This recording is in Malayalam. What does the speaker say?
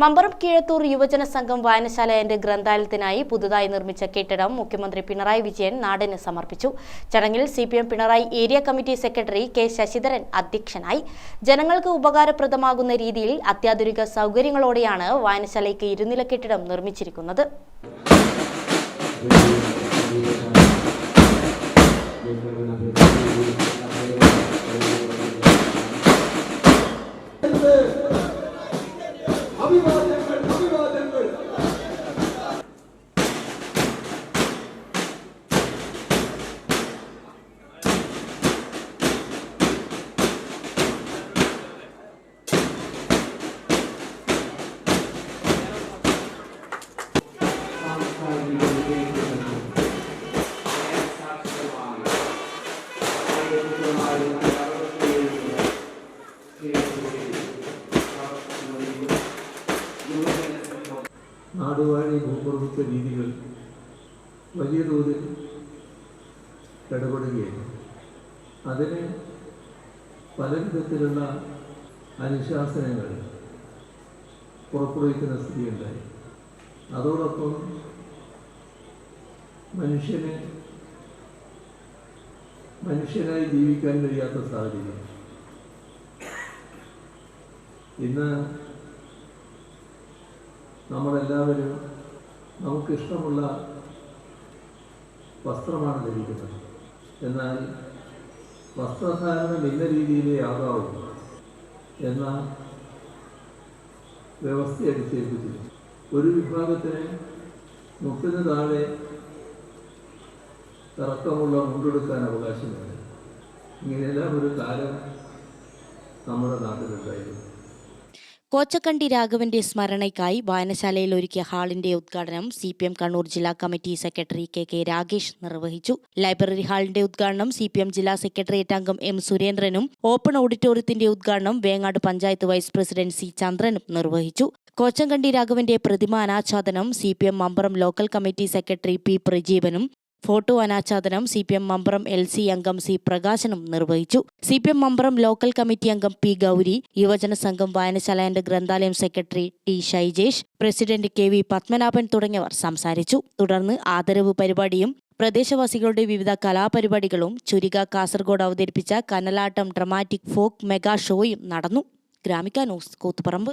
മമ്പറം കീഴത്തൂർ യുവജന സംഘം വായനശാല എന്റെ ഗ്രന്ഥാലയത്തിനായി പുതുതായി നിർമ്മിച്ച കെട്ടിടം മുഖ്യമന്ത്രി പിണറായി വിജയൻ നാടിന് സമർപ്പിച്ചു. ചടങ്ങിൽ C Pinarayi area committee secretary K Sasidharan അധ്യക്ഷനായി. ജനങ്ങൾക്ക് ഉപകാരപ്രദമാകുന്ന രീതിയിൽ അത്യാധുനിക സൗകര്യങ്ങളോടെയാണ് വായനശാലയ്ക്ക് ഇരുനില കെട്ടിടം നിർമ്മിച്ചിരിക്കുന്നത്. അഭിവാദ്യങ്ങൾ നാടുവാഴി ഭൂപ്രഭുത്വ രീതികൾ വലിയ തോതിൽ ഇടപെടുകയാണ്. അതിന് പല വിധത്തിലുള്ള അനുശാസനങ്ങൾ പുറപ്പെടുവിക്കുന്ന സ്ഥിതിയുണ്ടായി. അതോടൊപ്പം മനുഷ്യന് മനുഷ്യനായി ജീവിക്കാൻ കഴിയാത്ത സാഹചര്യം. ഇന്ന് നമ്മളെല്ലാവരും നമുക്കിഷ്ടമുള്ള വസ്ത്രമാണ് ധരിക്കുന്നത്. എന്നാൽ വസ്ത്രധാരണം ഇന്ന രീതിയിലേ ആകാവൂ എന്ന വ്യവസ്ഥ ഒരു വിഭാഗത്തിന് മുട്ടിന് താഴെ തിറക്കമുള്ള മുണ്ടെടുക്കാൻ അവകാശമില്ല. ഇങ്ങനെയെല്ലാം ഒരു കാലം നമ്മുടെ നാട്ടിലുണ്ടായിരുന്നു. കോച്ചക്കണ്ടി രാഘവന്റെ സ്മരണയ്ക്കായി വായനശാലയിൽ ഒരുക്കിയ ഹാളിന്റെ ഉദ്ഘാടനം സി പി എം കണ്ണൂർ ജില്ലാ committee secretary K K Ragesh നിർവഹിച്ചു. ലൈബ്രറി ഹാളിന്റെ ഉദ്ഘാടനം സി പി എം ജില്ലാ സെക്രട്ടേറിയറ്റ് അംഗം എം സുരേന്ദ്രനും ഓപ്പൺ ഓഡിറ്റോറിയത്തിന്റെ ഉദ്ഘാടനം Vengad panchayat vice president C ചന്ദ്രനും നിർവഹിച്ചു. കോച്ചങ്കണ്ടി രാഘവന്റെ പ്രതിമ അനാച്ഛാദനം C P M Mamparam local committee secretary P പ്രജീവനും photo അനാച്ഛാദനം C P M Mamparam L C അംഗം സി പ്രകാശനും നിർവഹിച്ചു. C P M Mamparam local committee അംഗം പി ഗൗരി യുവജന സംഘം വായനശാല and ഗ്രന്ഥാലയം secretary T Shaijesh president K V Padmanabhan തുടങ്ങിയവർ സംസാരിച്ചു. തുടർന്ന് ആദരവ് പരിപാടിയും പ്രദേശവാസികളുടെ വിവിധ കലാപരിപാടികളും ചുരിക കാസർഗോഡ് അവതരിപ്പിച്ച കനലാട്ടം ഡ്രമാറ്റിക് ഫോക്ക് മെഗാ ഷോയും നടന്നു. Gramika news Koothuparamba.